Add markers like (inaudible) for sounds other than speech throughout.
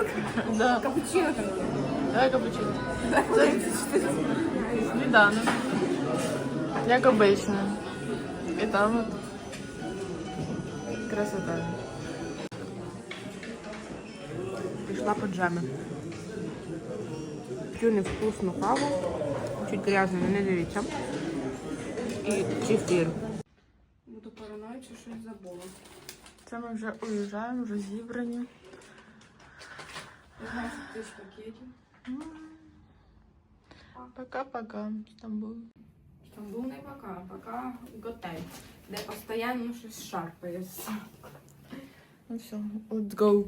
Вчора. Да. Капучино там. Давай капучино. Це сніданок. Як обично. І там от красота. Пішла по джемі. П'ю невкусну каву. Чуть грязно, не дивіться. І чефір. Буду параноїд, що щось забула. Це ми вже уїжджаємо, вже зібрані. 15 тисяч пакетів. Пока-пока, Стамбул. Стамбул не пока, пока готель, де постійно щось шарпається. Ну все, let's go.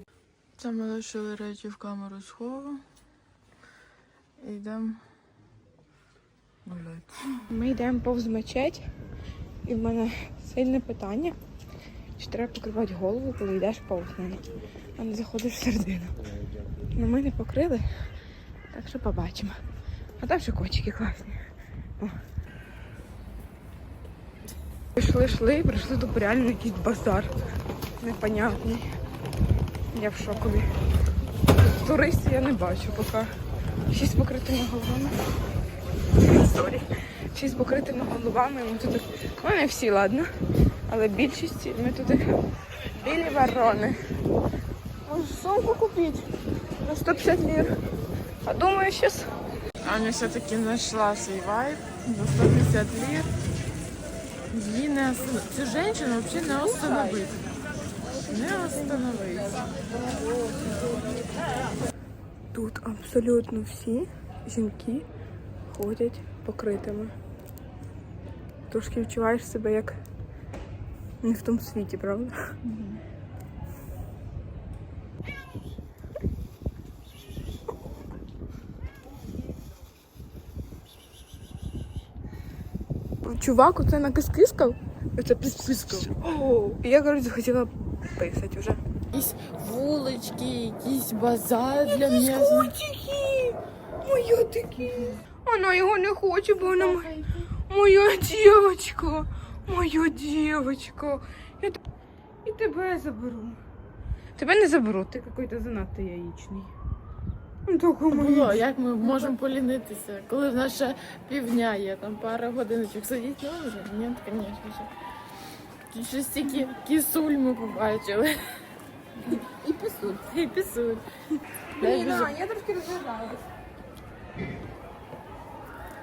Це ми лишили речі в камеру схову. І йдемо гуляти. Ми йдемо повз мечеть, і в мене сильне питання. Чи треба покривати голову, коли йдеш повз неї, а не заходиш в всередину. Ну ми не покрили, так що побачимо. А там ще котики класні. О. Йшли, йшли, і прийшли тут реально якийсь базар. Непонятний. Я в шокові. Туристів я не бачу поки. З покритими головами. Сорі. Всі покритими головами. Ми тут. Ну, не всі, ладно. Але більшість ми тут білі ворони. Може сумку купити на 150 лір. А думаю, зараз Аня все-таки знайшла свій вайб за 150 лір. Її не останов... Цю жінку взагалі не остановити. Не остановити. тут абсолютно всі жінки ходять покритими. Трошки відчуваєш себе як не в тому світі, правда? Чувак, оце накискискав. Оце пискав. І я, коротше, захотіла писати вже. Якісь вулички, якийсь базар для. Котики! Моя такі. Вона його не хоче, бо вона моя дівчинка. Моя дівчинка. Я і тебе заберу. Тебе не заберу, ти якийсь занадто яєчний. Ну, Було, як ми можемо полінитися, коли в нас ще півдня є, там пара годиночок сидіть, ну вже, ні, звісно ж. Тут ще стільки кісуль ми побачили. І писуть. І пісуль. Блін, а, я трошки розв'язалась.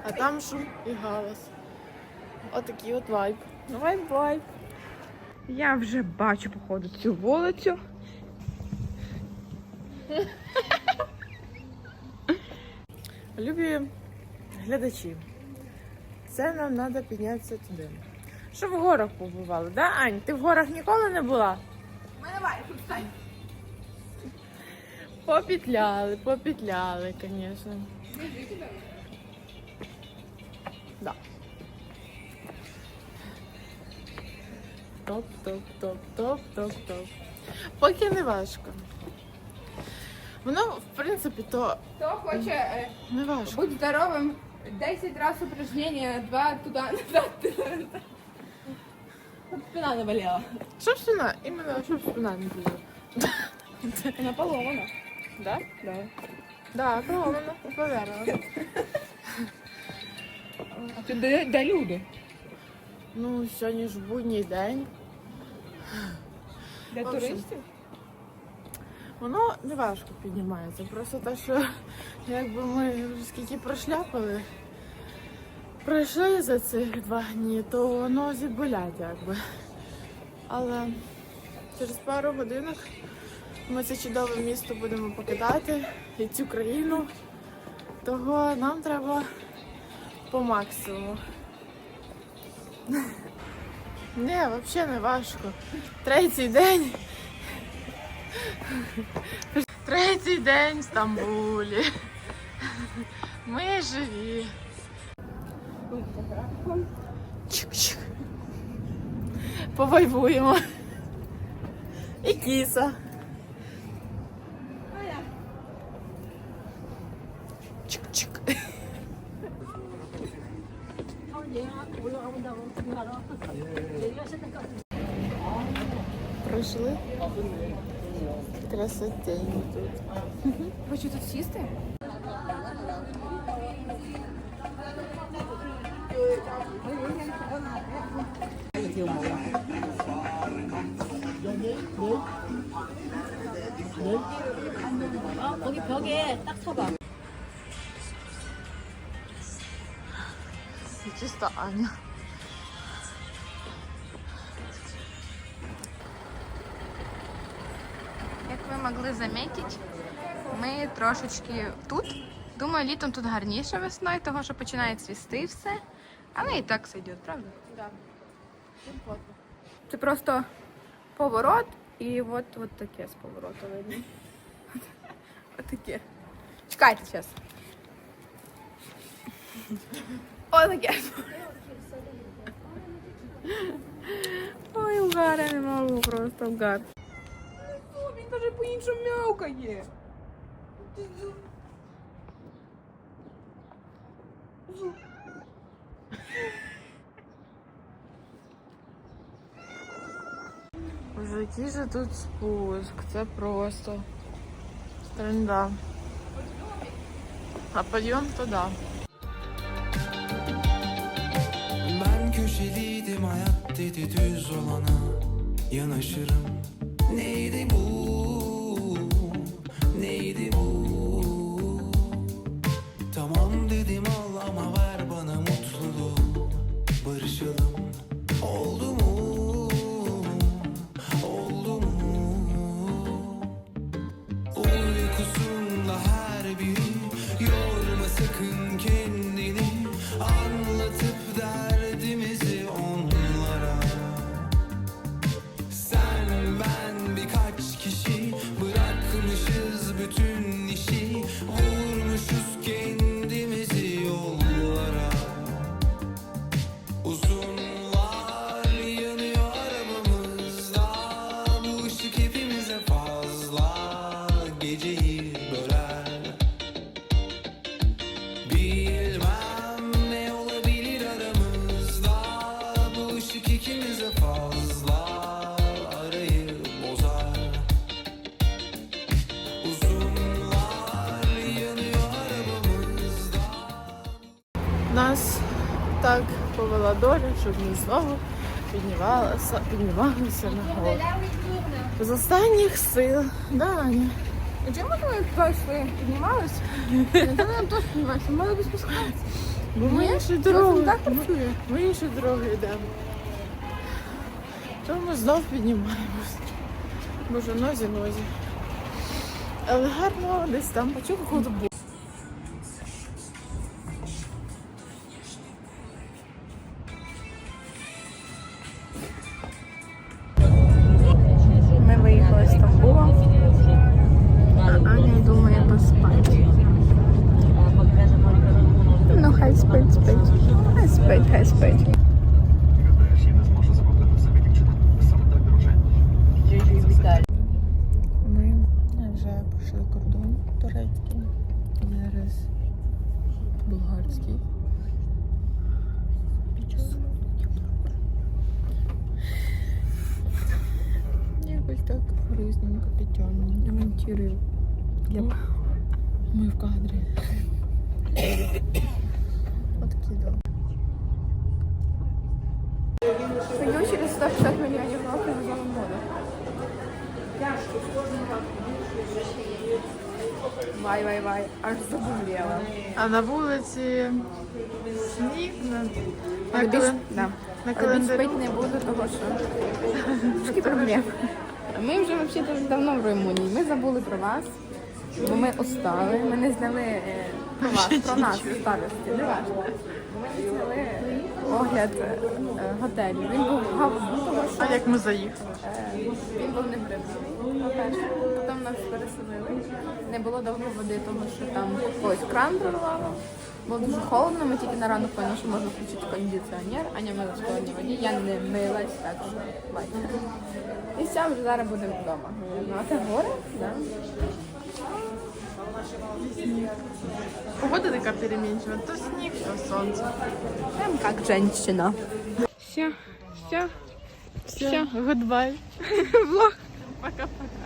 А там шум і галас. Отакий от вайб. Ну, вайб, вайб. Я вже бачу, походу, цю вулицю. (laughs) Любі глядачі, це нам треба піднятися туди. Що в горах побували, да, Ань? Ти в горах ніколи не була? Ми давай, тут стань. Попетляли, попетляли, звісно. Да. Топ, топ, топ, топ, топ, топ. Поки не важко. Воно, в принципі, то Хто хоче е, не важко. Будь здоровым. 10 раз упражнения, 2 туда, (laughs) назад. Чтоб спина не болела. Щоб спина, іменно щоб спина не боліла. Она поломана. Да? Да. Да, правильно, поверила. А ти де, де люди? Ну, сьогодні ж будній день. Де В общем, туристів? Воно не важко піднімається. Просто те, що якби ми скільки прошляпали, пройшли за цих два дні, то нозі болять якби. Але через пару годинок ми це чудове місто будемо покидати і цю країну. Того нам треба по максимуму. (laughs) Не, взагалі не важко. Третій день. Третій день в Стамбулі. Ми живі. Чик-чик. Повайвуємо. І кіса. Чик-чик. Пройшли Красотень тут. Хочу тут сісти? 거기 벽에 딱 서봐. Чисто Аня. Як Ви могли замітити, ми трошечки тут. Думаю, літом тут гарніше весною, того що починає цвісти все. Але і так сойде, правда? Да. Це просто поворот і от, от таке з повороту видно. От таке. Чекайте зараз. О, таке. Ой, угар, я не можу просто угар. Даже по-іншому м'явкає. Боже, який же тут спуск. Це просто стренда. А підйом туди. Ben köşeliydim hayat dedi düz olana Yanaşırım Neydi bu Neydi bu? Tamam dedim al так повела доля, щоб ми знову піднімалися, піднімалися на гору. З останніх сил. Да, Аня? А чому ми туди йшли? Піднімалися? Не нам теж підніматися, мали би спускатися. Бо ми іншою Це дорогою. так працює. Ми іншою дорогою йдемо. То ми знов піднімаємось. Боже, нозі, нозі. Але гарно десь там почув ходу Я не зможу заплатити собі дівчину саме так дороже. Ми вже пройшли кордон турецький. Зараз болгарський. Якось так грузненько, п'ятьоненько. Демонтирую. Ми в кадрі. Откидав. Пойду через 150 мільйонів років за воду. Вай, вай, вай, аж заболіла. А на вулиці сніг на, на, Робіть, кален... да. на Робіть календарі. спить не буду, того що трошки проблем. Ми вже взагалі дуже давно в Румунії. Ми забули про вас, бо ми устали. Ми не зняли е, про вас, про нас старості, не важливо. Ми зняли огляд е, готелю. Він був що А як ми заїхали? Е, Він був не по-перше. Потім нас переселили. Не було давно води, тому що там ось кран прорвало. Було дуже холодно, ми тільки на ранок поняли, що можна включити кондиціонер, Аня мила в холодній воді, я не милась, так що бачите. І все, вже зараз будемо вдома. Ну, а це горе, да? Погода така перемінчива. То сніг, то сонце. Прям як женщина. Все, все, Все, гудбай. влог. Пока-пока.